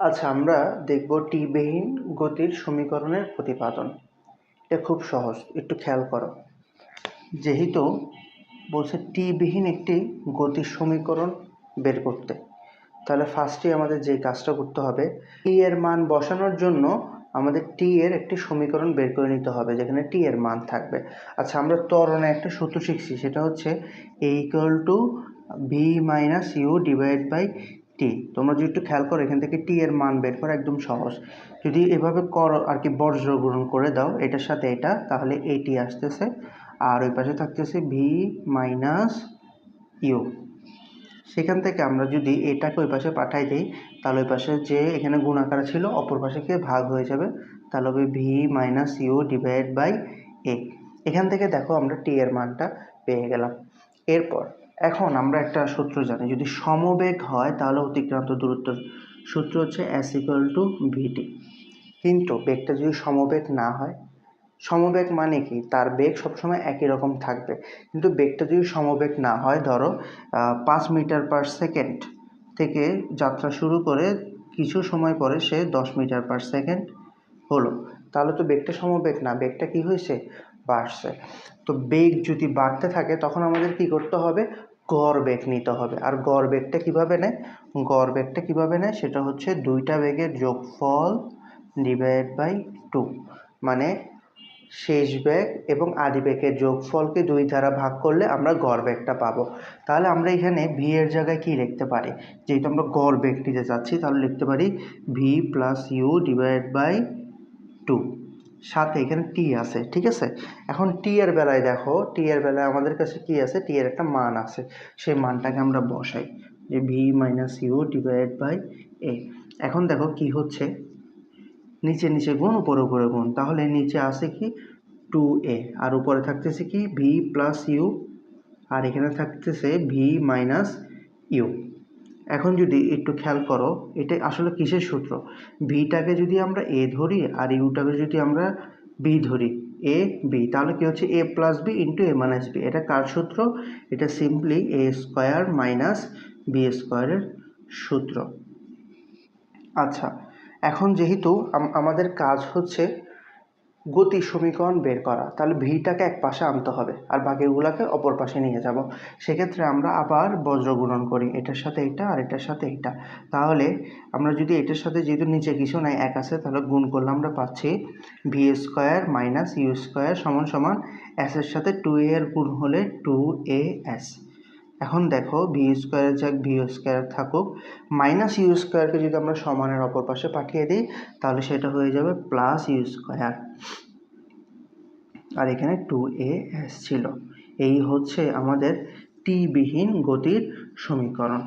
আচ্ছা আমরা দেখব টিবিহীন গতির সমীকরণের প্রতিপাদন। এটা খুব সহজ, একটু খেয়াল করো। যেহেতু বলছে টিবিহীন একটি গতির সমীকরণ বের করতে, তাহলে ফার্স্টে আমাদের যে কাজটা করতে হবে, টি এর মান বসানোর জন্য আমাদের টি এর একটি সমীকরণ বের করে নিতে হবে, যেখানে টি এর মান থাকবে। আচ্ছা আমরা ত্বরণে একটা সূত্র শিখছি, সেটা হচ্ছে A equal to V minus U divide by T তোমরা যদি একটু খেয়াল করো, এখান থেকে টি এর মান বের করা একদম সহজ। যদি এভাবে করো আর কি বজ্র গ্রহণ করে দাও, এটার সাথে এটা, তাহলে এটি আসতেছে। আর ওই পাশে থাকতেছে ভি মাইনাস ইউ সেখান থেকে আমরা যদি এটাকে ওই পাশে পাঠাই দিই, তাহলে ওই পাশে যে এখানে গুণাকার ছিল, অপর পাশে গিয়ে ভাগ হয়ে যাবে। তাহলে হবে V minus U divide by A এখান থেকে দেখো আমরা টি এর মানটা পেয়ে গেলাম। এরপর এখন আমরা একটা সূত্র জানি, যদি সমবেগ হয় তাহলে অতিক্রান্ত দূরত্ব সূত্র হচ্ছে অ্যাস ইকুয়াল টু ভিটি কিন্তু বেগটা যদি সমবেগ না হয়, সমবেগ মানে কি? তার বেগ সবসময় একই রকম থাকবে। কিন্তু বেগটা যদি সমবেগ না হয়, ধরো পাঁচ মিটার পার সেকেন্ড থেকে যাত্রা শুরু করে কিছু সময় পরে সে দশ মিটার পার সেকেন্ড হলো। তাহলে তো বেগটা সমবেগ না। বেগটা কি হয়েছে? বাড়ছে। তো বেগ যদি বাড়তে থাকে, তখন আমাদের কি করতে হবে? গড় বেগ নিতে হবে। আর গড় বেগটা কীভাবে নেয়? গড় বেগটা কীভাবে নেয়? সেটা হচ্ছে দুইটা বেগের যোগফল ডিভাইড বাই টু মানে শেষ বেগ এবং আদি বেগের যোগফলকে দুই দ্বারা ভাগ করলে আমরা গড় বেগটা পাবো। তাহলে আমরা এখানে ভি এর জায়গায় কি লিখতে পারি? যেহেতু আমরা গড় বেগ নিতে যাচ্ছি, তাহলে লিখতে পারি V plus U divide by two সাথে এখানে টি আছে, ঠিক আছে? এখন টি এর বেলায় দেখো টি এর বেলায় আমাদের কাছে কি আছে? টি এর একটা মান আছে, সেই মানটাকে আমরা বসাই, যে V minus U divide by A এখন দেখো কি হচ্ছে, নিচে নিচে গুণ, উপরে উপরে গুণ, তাহলে নিচে আছে কি? টু এ আর উপরে থাকতেছে কি? ভি প্লাস ইউ আর এখানে থাকতেছে ভি মাইনাস ইউ এখন যদি একটু খেয়াল করো, এটা আসলে কিসের সূত্র? ভিটাকে যদি আমরা এ ধরি আর ইউটাকে যদি আমরা বি ধরি এ বি তাহলে কি হচ্ছে? A plus B into A minus B এটা কার সূত্র? এটা simply A square minus B স্কোয়ারের সূত্র। আচ্ছা এখন যেহেতু আমাদের কাজ হচ্ছে গতি সমীকরণ বের করা। তাহলে ভিটাকে এক পাশে আনতে হবে আর বাকিগুলোকে অপর পাশে নিয়ে যাব। সেক্ষেত্রে আমরা আবার বজ্র গুণন করি। এটার সাথে এটা আর এটার সাথে এটা। তাহলে আমরা যদি এটার সাথে যেহেতু নিচে কিছু নাই, এক আছে, তাহলে গুণ করলে আমরা পাচ্ছি V square minus U square সমান সমান এসের সাথে টু এ এর গুণ হলে টু এ এস এখন দেখো ভি স্কোয়ারের যাক ভি স্কোয়ার থাকুক মাইনাস ইউ স্কোয়ারকে যদি আমরা সমানের অপর পাশে পাঠিয়ে দিই, তাহলে সেটা হয়ে যাবে প্লাস ইউ স্কোয়ার আর এখানে টু এ এস ছিল। এই হচ্ছে আমাদের টি বিহীন গতির সমীকরণ।